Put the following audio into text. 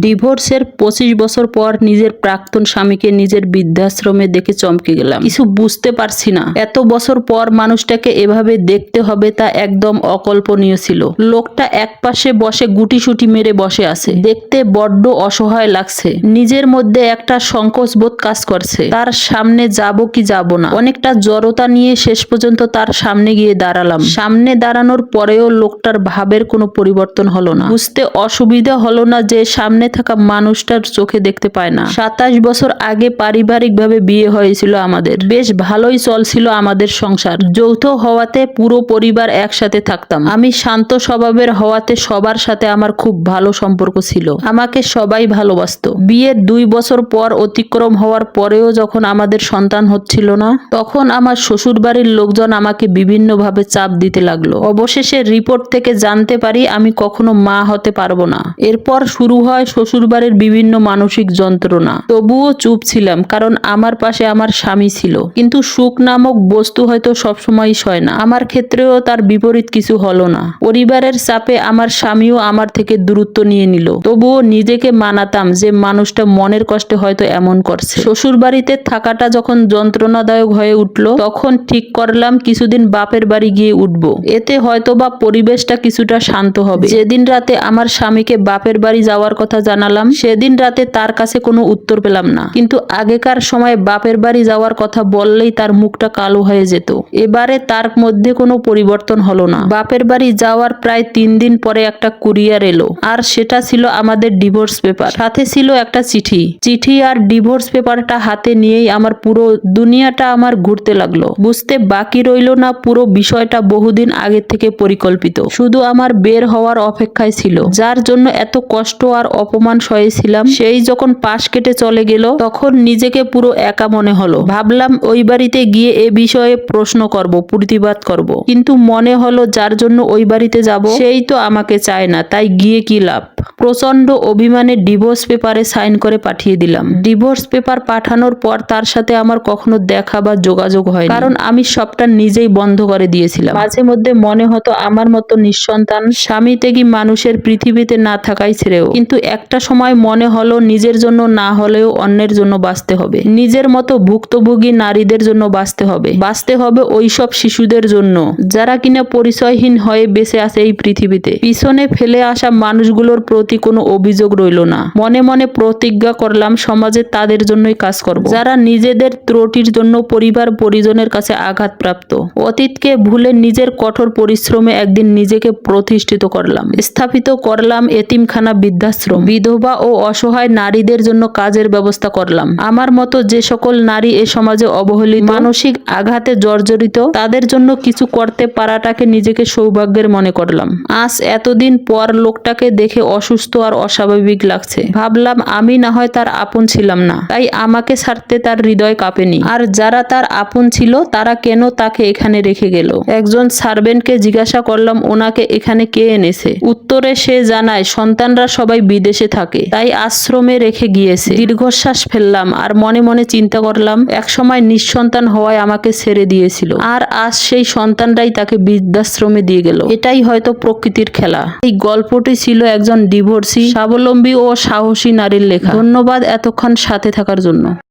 ডিভোর্সের পঁচিশ বছর পর নিজের প্রাক্তন স্বামীকে নিজের বৃদ্ধাশ্রমে দেখে চমকে গেলাম। কিছু বুঝতে পারছি না। এত বছর পর মানুষটাকে এভাবে দেখতে হবে তা একদম অকল্পনীয় ছিল। লোকটা এক পাশে বসে গুটিসুটি মেরে বসে আছে। দেখতে বড্ড অসহায় লাগছে। নিজের মধ্যে একটা সংকোচ বোধ কাজ করছে। তার সামনে যাব কি যাব না। অনেকটা জড়তা নিয়ে শেষ পর্যন্ত তার সামনে গিয়ে দাঁড়ালাম। সামনে দাঁড়ানোর পরেও লোকটার ভাবের কোনো পরিবর্তন হলো না। বুঝতে অসুবিধা হলো না যে সামনে থাকা মানুষটার চোখে দেখতে পায় না। সাতাশ বছর আগে পারিবারিকভাবে বিয়ে হয়েছিল আমাদের। বেশ ভালোই চলছিল আমাদের সংসার। যৌথ হওয়াতে পুরো পরিবার একসাথে থাকতাম। আমি শান্ত স্বভাবের হওয়াতে সবার সাথে আমার খুব ভালো সম্পর্ক ছিল। আমাকে সবাই ভালোবাসতো। বিয়ের দুই বছর পর অতিক্রম হওয়ার পরেও যখন আমাদের সন্তান হচ্ছিল না, তখন আমার শ্বশুর বাড়ির লোকজন আমাকে বিভিন্নভাবে চাপ দিতে লাগল। অবশেষে রিপোর্ট থেকে জানতে পারি আমি কখনো মা হতে পারব না। এরপর শুরু হয় শ্বশুর বাড়ির বিভিন্ন মানসিক যন্ত্রণা। তবুও চুপ ছিলাম কারণ আমার পাশে আমার স্বামী ছিল। কিন্তু সুখ নামক বস্তু হয়তো সবসময় সয় না। আমার ক্ষেত্রেও তার বিপরীত কিছু হলো না। পরিবারের চাপে আমার স্বামীও আমার থেকে দূরত্ব নিয়ে নিল। তবুও নিজেকে মানাতাম যে মানুষটা মনের কষ্টে হয়তো এমন করছে। শ্বশুর বাড়িতে থাকাটা যখন যন্ত্রণাদায়ক হয়ে উঠল, তখন ঠিক করলাম কিছুদিন বাপের বাড়ি গিয়ে উঠব। এতে হয়তো বা পরিবেশটা কিছুটা শান্ত হবে। যেদিন রাতে আমার স্বামীকে বাপের বাড়ি যাওয়ার কথা জানালাম, সেদিন রাতে তার কাছে কোনো উত্তর পেলাম না। কিন্তু আগেকার সময় বাপের বাড়ি যাওয়ার কথা বললেই তার মুখটা কালো হয়ে যেত। এবারে তার মধ্যে কোনো পরিবর্তন হলো না। বাপের বাড়ি যাওয়ার প্রায় তিন দিন পরে একটা কুরিয়ার এলো। আর সেটা ছিল আমাদের ডিভোর্স পেপার। সাথে ছিল একটা চিঠি। চিঠি আর ডিভোর্স পেপারটা হাতে নিয়েই আমার পুরো দুনিয়াটা আমার ঘুরতে লাগল। বুঝতে বাকি রইল না পুরো বিষয়টা বহুদিন আগের থেকে পরিকল্পিত। শুধু আমার বের হওয়ার অপেক্ষায় ছিল। যার জন্য এত কষ্ট আর অপমান সয়েছিলাম। সেই যখন পাশ কেটে চলে গেল, তখন নিজেকে পুরো একা মনে হলো। ভাবলাম ওই বাড়িতে গিয়ে এ বিষয়ে প্রশ্ন করব, প্রতিবাদ করব। কিন্তু মনে হলো যার জন্য ওই বাড়িতে যাব, সেই তো আমাকে চায় না, তাই গিয়ে কি লাভ? প্রচণ্ড অভিমানে ডিভোর্স পেপারে সাইন করে পাঠিয়ে দিলাম। ডিভোর্স পেপার পাঠানোর পর তার সাথে আমার কখনো দেখা বা যোগাযোগ হয় কারণ আমি সবটা নিজেই বন্ধ করে দিয়েছিলাম। মাঝে মধ্যে মনে হতো আমার মতো নিঃসন্তান স্বামী থেকে মানুষের পৃথিবীতে না থাকাই ছেড়েও কিন্তু একটা সময় মনে হলো নিজের জন্য না হলেও অন্যের জন্য বাঁচতে হবে। নিজের মতো ভুক্তভোগী নারীদের জন্য বাঁচতে হবে। বাঁচতে হবে ওইসব শিশুদের জন্য। যারা কিনা পরিচয়হীন হয়ে বেঁচে আছে এই পৃথিবীতে। পিছনে ফেলে আসা মানুষগুলোর প্রতি কোনো অভিযোগ রইল না। মনে মনে প্রতিজ্ঞা করলাম, সমাজে তাদের জন্যই কাজ করব। যারা নিজেদের ত্রুটির জন্য পরিবার পরিজনের কাছে আঘাতপ্রাপ্ত। অতীতকে ভুলে নিজের কঠোর পরিশ্রমে একদিন নিজেকে প্রতিষ্ঠিত করলাম। স্থাপিত করলাম এতিমখানা বৃদ্ধাশ্রম। বিধবা ও অসহায় নারীদের জন্য কাজের ব্যবস্থা করলাম। আমার মতো যে সকল নারী এ সমাজে অবহেলিত, মানসিক আঘাতে জর্জরিত, তাদের জন্য কিছু করতে পারাটাকে নিজেকে সৌভাগ্যের মনে করলাম। আজ এতদিন পর লোকটাকে দেখে অসুস্থ আর অস্বাভাবিক লাগছে। ভাবলাম আমি না হয় তার আপন ছিলাম না, তাই আমাকে ছাড়তে তার হৃদয় কাঁপেনি। আর যারা তার আপন ছিল, তারা কেন তাকে এখানে রেখে গেল? একজন সার্ভেন্টকে জিজ্ঞাসা করলাম, ওনাকে এখানে কে এনেছে? উত্তরে সে জানায়, সন্তানরা সবাই বিদেশে থাকে। তাই আশ্রমে রেখে গিয়েছে। দীর্ঘশ্বাস ফেললাম আর মনে মনে চিন্তা করলাম এক সময় নিঃসন্তান হওয়ায় আমাকে ছেড়ে দিয়েছিল। আর আজ সেই সন্তানরাই তাকে বৃদ্ধাশ্রমে দিয়ে গেল। এটাই হয়তো প্রকৃতির খেলা। এই গল্পটি ছিল একজন ডিভোর্সি, স্বাবলম্বী ও সাহসী নারীর লেখা। ধন্যবাদ এতক্ষণ সাথে থাকার জন্য।